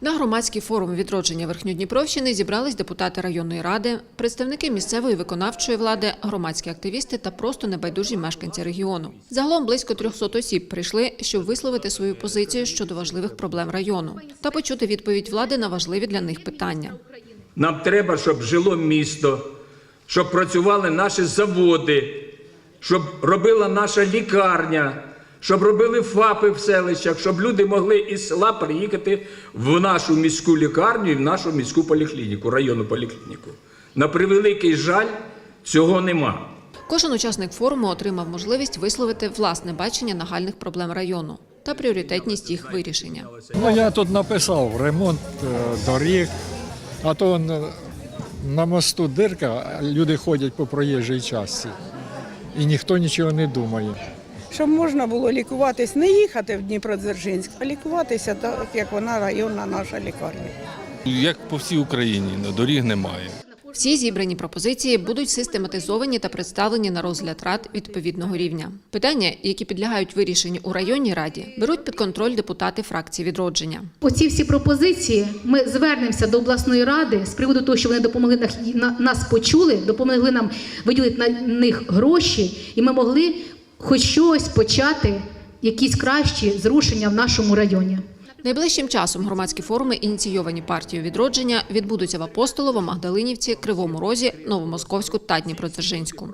На громадський форум відродження Верхньодніпровщини зібрались депутати районної ради, представники місцевої виконавчої влади, громадські активісти та просто небайдужі мешканці регіону. Загалом близько 300 осіб прийшли, щоб висловити свою позицію щодо важливих проблем району та почути відповідь влади на важливі для них питання. Нам треба, щоб жило місто, щоб працювали наші заводи, щоб робила наша лікарня, щоб робили ФАПи в селищах, щоб люди могли із села приїхати в нашу міську лікарню і в нашу міську поліклініку, районну поліклініку. На превеликий жаль, цього нема. Кожен учасник форуму отримав можливість висловити власне бачення нагальних проблем району та пріоритетність їх вирішення. Ну, я тут написав ремонт е, доріг, а то на мосту дирка, а люди ходять по проїжджій часті. І ніхто нічого не думає. Щоб можна було лікуватись, не їхати в Дніпродзержинськ, а лікуватися так, як вона районна наша лікарня. Як по всій Україні, ну, доріг немає. Всі зібрані пропозиції будуть систематизовані та представлені на розгляд рад відповідного рівня. Питання, які підлягають вирішенню у районній раді, беруть під контроль депутати фракції відродження. Оці всі пропозиції ми звернемося до обласної ради з приводу того, що вони допомогли на- на- нас почули, допомогли нам виділити на них гроші, і ми могли хоч щось почати, якісь кращі зрушення в нашому районі. Найближчим часом громадські форуми, ініційовані партією відродження, відбудуться в Апостолово, Магдалинівці, Кривому Розі, Новомосковську та Дніпродзержинську.